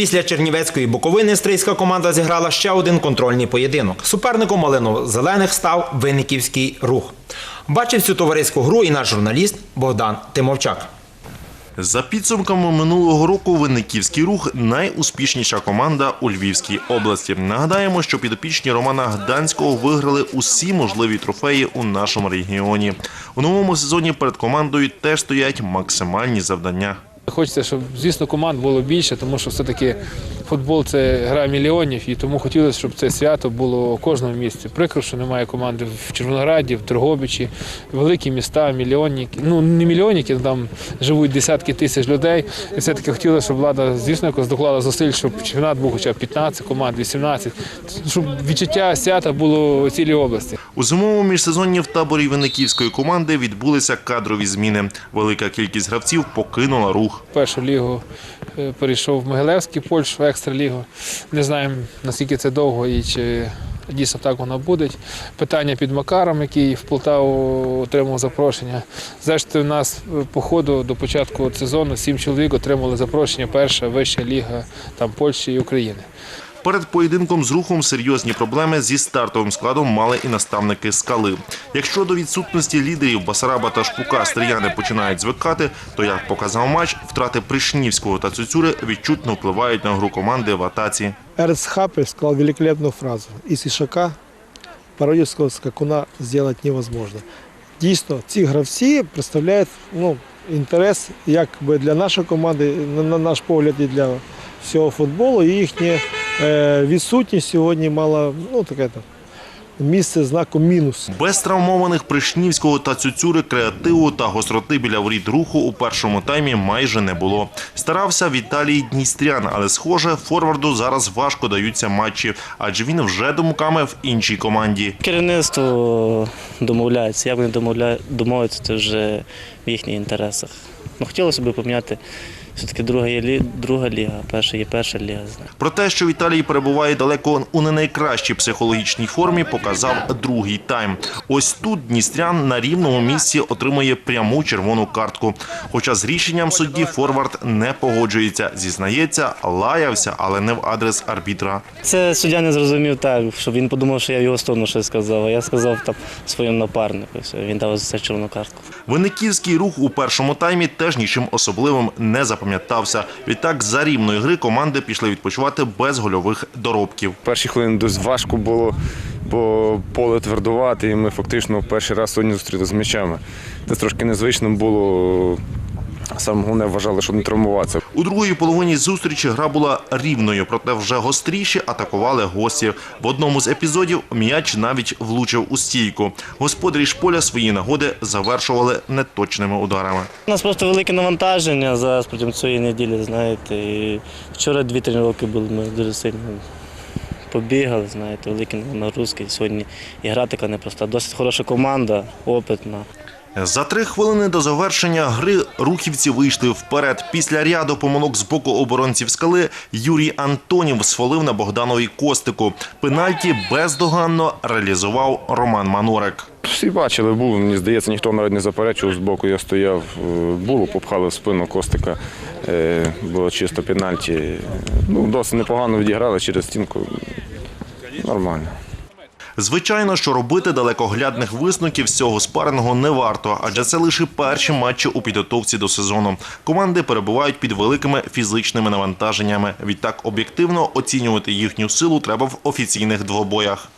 Після Чернівецької Буковини стрийська команда зіграла ще один контрольний поєдинок. Суперником малино-зелених став Винниківський рух. Бачив цю товариську гру і наш журналіст Богдан Тимовчак. За підсумками минулого року Винниківський рух найуспішніша команда у Львівській області. Нагадаємо, що підопічні Романа Гданського виграли усі можливі трофеї у нашому регіоні. У новому сезоні перед командою теж стоять максимальні завдання. Хочеться, щоб, звісно, команд було більше, тому що все-таки футбол це гра мільйонів, і тому хотілося, щоб це свято було у кожному місті. Прикро, що немає команди в Червонограді, в Дрогобичі, великі міста, мільйонники. Ну, не мільйонники, там живуть десятки тисяч людей. І все-таки хотілося, щоб влада, звісно, якось доклала зусиль, щоб чемпіонат був хоча б 15 команд, 18, щоб відчуття свята було у цілій області. У зимовому міжсезонні в таборі Винниківської команди відбулися кадрові зміни. Велика кількість гравців покинула рух. Першу лігу перейшов в Могилевський, Польщу, екстралігу. Не знаємо, наскільки це довго і чи дійсно так воно буде. Питання під Макаром, який в Полтаву отримав запрошення. Зрештою, у нас е, по ходу до початку сезону сім чоловік отримали запрошення. Перша вища ліга там Польщі і України. Перед поєдинком з рухом серйозні проблеми зі стартовим складом мали і наставники скали. Якщо до відсутності лідерів Басараба та Шпука стріяни починають звикати, то як показав матч, втрати Пришнівського та Цюцюри відчутно впливають на гру команди в атаці. Эрц Хапель сказал великолепную фразу. Из Ишака пародівського скакуна сделать невозможно. Дійсно, ці гравці представляють ну, інтерес якби для нашої команди, на, на наш погляд, і для всього футболу. І їхня е, відсутність сьогодні мала ну, таке там, місце знаком мінус. Без травмованих Пришнівського та Цюцюри креативу та гостроти біля воріт руху у першому таймі майже не було. Старався Віталій Дністрян, але схоже, форварду зараз важко даються матчі, адже він вже думками в іншій команді. Керівництво домовляється. Як вони домовля... домовляються, це вже в їхніх інтересах. Ну, хотілося б поміняти все-таки друга є лі... друга ліга, перша є перша ліга. Про те, що Віталій перебуває далеко у не найкращій психологічній формі, показав другий тайм. Ось тут Дністрян на рівному місці отримує пряму червону картку. Хоча з рішенням судді Форвард не погоджується, зізнається, лаявся, але не в адрес арбітра. Це суддя не зрозумів так, щоб він подумав, що я в його сторону щось сказав. А я сказав там своєму напарнику. Він дав за це червону картку. Винниківський рух у першому таймі теж нічим особливим не запам'ятався. Відтак за рівної гри команди пішли відпочивати без гольових доробків. Перші хвилини дуже важко було, бо поле твердувати, і ми фактично перший раз сьогодні зустріли з м'ячами. Це трошки незвично було. Саме головне вважали, щоб не травмуватися. У другій половині зустрічі гра була рівною, проте вже гостріші атакували гості. В одному з епізодів м'яч навіть влучив у стійку. Господарі ж поля свої нагоди завершували неточними ударами. У нас просто велике навантаження зараз протягом цієї неділі, знаєте. І вчора дві тренування були, ми дуже сильно побігали, знаєте, великі нагрузки. Сьогодні і гра така непроста. Досить хороша команда, опитна. За три хвилини до завершення гри рухівці вийшли вперед. Після ряду помилок з боку оборонців скали Юрій Антонів свалив на Богданові Костику. Пенальті бездоганно реалізував Роман Манорик. Всі бачили, було, мені здається, ніхто навіть не заперечував, з боку я стояв, е, було, попхали в спину Костика, е, було чисто пенальті. Ну, досить непогано відіграли через стінку. Нормально. Звичайно, що робити далекоглядних висновків з цього спарингу не варто, адже це лише перші матчі у підготовці до сезону. Команди перебувають під великими фізичними навантаженнями. Відтак об'єктивно оцінювати їхню силу треба в офіційних двобоях.